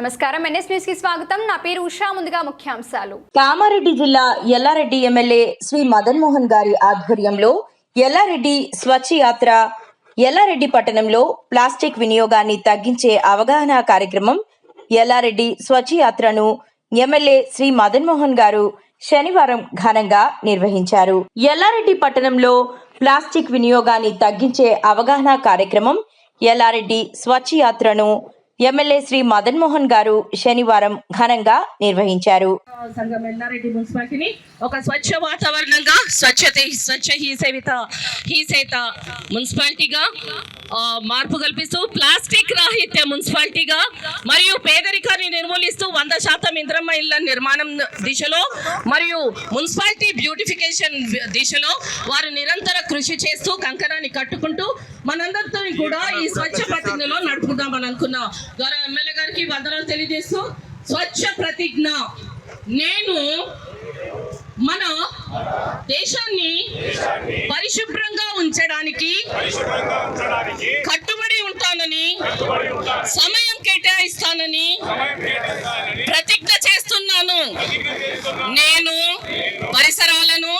నమస్కారం. ఎన్ఎస్ న్యూస్కి స్వాగతం. నా పేరు ఉషా. ముందుగా ముఖ్యాంశాలు. కామారెడ్డి జిల్లా ఎల్లారెడ్డి ఎమ్మెల్యే శ్రీ మదన్ మోహన్ గారి ఆధ్వర్యంలో ఎల్లారెడ్డి స్వచ్ఛ యాత్ర ఎల్లారెడ్డి పట్టణంలో ప్లాస్టిక్ వినియోగాన్ని తగ్గించే అవగాహన కార్యక్రమం ఎల్లారెడ్డి స్వచ్ఛ యాత్రను ఎమ్మెల్యే శ్రీ మదన్ మోహన్ గారు శనివారం ఘనంగా నిర్వహించారు. ఎల్లారెడ్డి పట్టణంలో ప్లాస్టిక్ వినియోగాన్ని తగ్గించే అవగాహన కార్యక్రమం ఎల్లారెడ్డి స్వచ్ఛ యాత్రను ఎమ్మెల్యే శ్రీ మదన్ మోహన్ గారు శనివారం ఘనంగా నిర్వహించారు. సంఘం ఎల్లారెడ్డి మున్సిపాలిటీని ఒక స్వచ్ఛ వాతావరణంగా స్వచ్ఛత స్వచ్ఛ హీసేవిత హీసేత మున్సిపాలిటీగా మార్పు కల్పిస్తూ ప్లాస్టిక్ రాహిత్య మున్సిపాలిటీగా మరియు పేదరికాన్ని నిర్మూలిస్తూ వంద శాతం ఇంద్రమ్మ ఇళ్ళ నిర్మాణం దిశలో మరియు మున్సిపాలిటీ బ్యూటిఫికేషన్ దిశలో వారు నిరంతర కృషి చేస్తూ కంకణాన్ని కట్టుకుంటూ మనందరితో కూడా ఈ స్వచ్ఛ ప్రతిజ్ఞలో నడుపుదామని అనుకున్నా. గౌరవ ఎమ్మెల్యే గారికి వందనాలు తెలియజేస్తూ స్వచ్ఛ ప్రతిజ్ఞ. నేను మన దేశాన్ని పరిశుభ్రంగా ఉంచడానికి కట్టుబడి ఉంటానని సమయం కేటాయిస్తానని ప్రతిజ్ఞ చేస్తున్నాను. నేను పరిసరాలను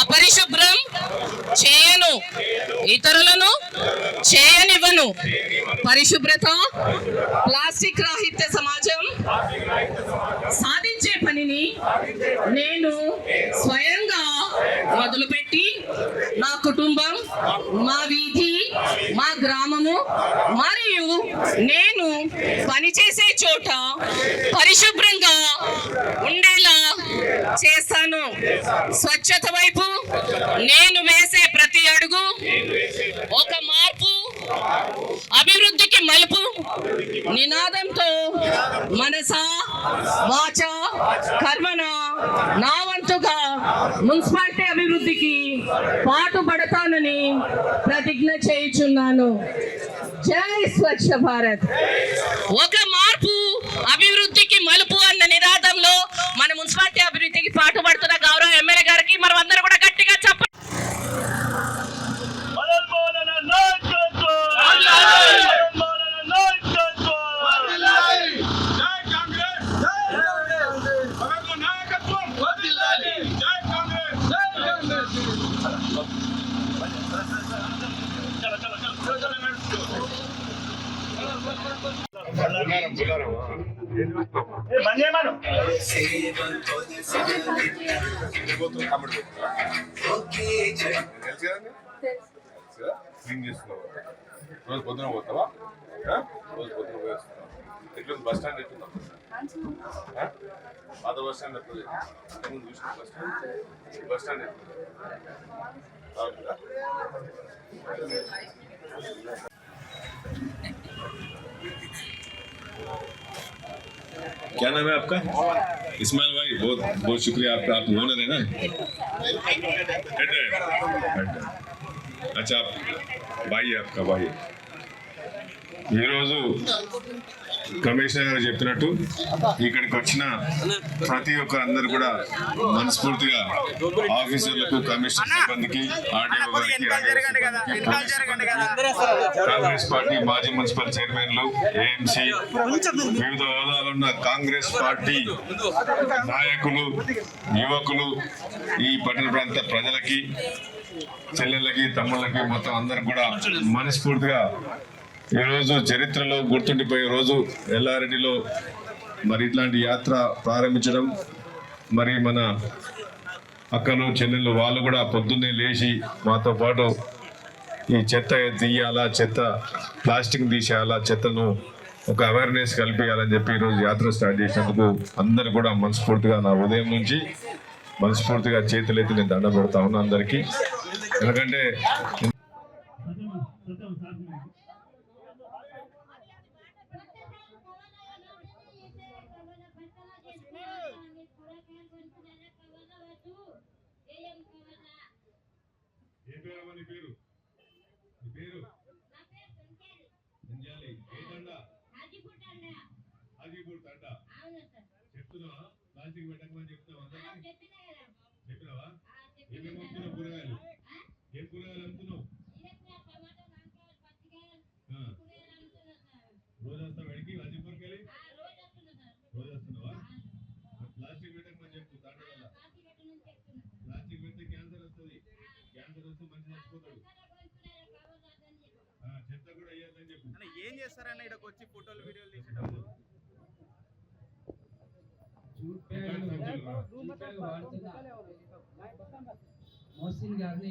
అపరిశుభ్రం చేయను. ఇతరులను చేయనివ్వను. పరిశుభ్రత ప్లాస్టిక్ రాహిత్య సమాజం నేను స్వయంగా మొదలుపెట్టి నా కుటుంబం మా వీధి మా గ్రామము మరియు నేను పనిచేసే చోట పరిశుభ్రంగా ఉండేలా చేస్తాను. స్వచ్ఛత వైపు నేను వేసే ప్రతి అడుగు ఒక మా అభివృద్ధికి మలుపు నినాదంతో మనస వాచ కర్మన నా వంతుగా మున్సిపాలిటీ అభివృద్ధికి పాటుపడతానని ప్రతిజ్ఞ చేయుచున్నాను. జై స్వచ్ఛ భారత్. ఒక మార్పు అభివృద్ధికి మలుపు అన్న నినాదంలో మన మున్సిపాలిటీ అభివృద్ధికి పాటుపడుతున్న గౌరవ ఎమ్మెల్యే గారికి మనం అందరూ కూడా గట్టిగా చెప్ప మదన్ మోహన నాయకత్వం మదన్ మోహన నాయకత్వం జై కాంగ్రెస్ జై మదన్ నాయకత్వం వర్ధిల్లాలి జై కాంగ్రెస్ జై కాంగ్రెస్ చల చల చల చల బంద్ చేయమను క్లీన్ చేస్తున్నావు రోజు పొద్దున పోతావా? రోజు పొద్దున పోయి వస్తున్నావా ఎట్లుంది బస్ స్టాండ్ ఎట్లుందా? పాత బస్ స్టాండ్ ఎట్లుంది చూసిన బస్ స్టాండ్ బస్ స్టాండ్ ఎట్లుంది क्या नाम है आपका इस्माइल भाई बहुत बहुत शुक्रिया आपका आप ओनर है ना हेड है हेड है। अच्छा आप भाई है आपका भाई ఈరోజు కమిషనర్ గారు చెప్పినట్టు ఇక్కడికి వచ్చిన ప్రతి ఒక్క అందరు కూడా మనస్ఫూర్తిగా ఆఫీసర్లకు కమిషనర్ సిబ్బందికి ఆర్డీఓ కాంగ్రెస్ పార్టీ మాజీ మున్సిపల్ చైర్మన్లు ఏఎంసీ వివిధ హోదాలో ఉన్న కాంగ్రెస్ పార్టీ నాయకులు యువకులు ఈ పట్టణ ప్రాంత ప్రజలకి చెల్లెళ్ళకి తమ్ముళ్ళకి మొత్తం అందరికి కూడా మనస్ఫూర్తిగా ఈరోజు చరిత్రలో గుర్తుండిపోయే రోజు ఎల్లారెడ్డిలో మరి ఇట్లాంటి యాత్ర ప్రారంభించడం మరి మన అక్కలు చెల్లెళ్ళు వాళ్ళు కూడా పొద్దున్నే లేచి మాతో పాటు ఈ చెత్త తీయాలా చెత్త ప్లాస్టిక్ తీసేయాలా చెత్తను ఒక అవేర్నెస్ కల్పించాలని చెప్పి ఈరోజు యాత్ర స్టార్ట్ చేసినందుకు అందరు కూడా మనస్ఫూర్తిగా నా ఉదయం నుంచి మనస్ఫూర్తిగా చేతులెత్తి నేను దండ పెడతా ఉన్నా అందరికీ. ఎందుకంటే ఏ పేరమ్మా నీ పేరు? నీ పేరు? అంజాలి ఏ తండ? హాజీపూర్ తండ. చెప్తున్నావా? ప్లాస్టిక్ పెట్టకమని చెప్తున్నావా చెప్పినావా? ఏమేమి కూరగాయలు ఏం కూరగాయలు అమ్ముతున్నావు ఆ. రోజు వస్తావు వెడికి హాజీపూర్కి వెళ్ళి చచ్చిపోతాడు ఆ, చెత్త కూడా వేయొద్దని చెప్పు అన్న ఏం చేస్తారన్న ఇక్కడికి వచ్చి ఫోటోలు వీడియోలు తీసేటప్పుడు? మోసిన్ గారిని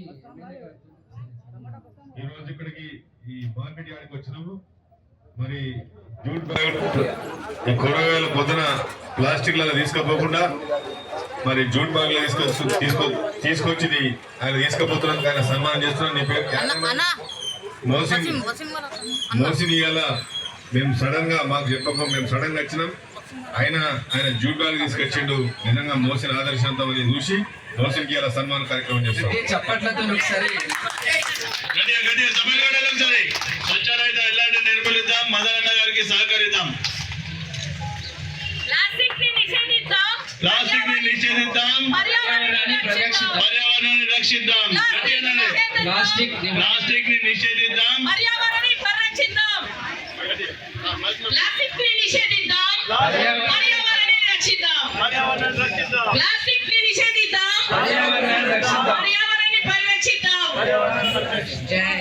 ఈ రోజు ఇక్కడికి ఈ మార్కెట్ యార్డ్కి వచ్చినాము. మరి జూట్ బ్యాగ్ ఈ కూరగాయలు పొద్దున ప్లాస్టిక్లలో తీసుకుపోకుండా మరి జూట్ బ్యాగ్లో తీసుకొచ్చు తీసుకో తీసుకొచ్చి నీ- ఆయన తీసుకుపోతున్నాం ఆయన సన్మానం చేస్తున్నాం నీ పేరు మోసిన్ మోసిన్ ఇవాళ మేము సడన్గా మాకు చెప్పక మేము సడన్గా వచ్చినాం. ఆయన ఆయన జూట్ తీసుకొచ్చిండు. నిజంగా మోసిన ఆదర్శంతం అని చూసి మోసిన్కి ఇలా సన్మాన కార్యక్రమం చేస్తాం. చప్పట్లతో ఒకసారి. ఎలాంటి నిర్మూలిద్దాం మదనన్న గారికి సహకరిద్దాం. ప్లాస్టిక్ని నిషేధిద్దాం. ప్లాస్టిక్ని నిషేధిద్దాం. పర్యావరణాన్ని పరిరక్షిద్దాం పర్యావరణాన్ని రక్షిద్దాం ప్లాస్టిక్ ప్లాస్టిక్ ని నిషేధిద్దాం పర్యావరణాన్ని పరిరక్షిద్దాం ప్లాస్టిక్ ని నిషేధిద్దాం పర్యావరణాన్ని రక్షిద్దాం పర్యావరణాన్ని రక్షిద్దాం ప్లాస్టిక్ ని నిషేధిద్దాం పర్యావరణాన్ని రక్షిద్దాం పర్యావరణాన్ని పరిరక్షిద్దాం జై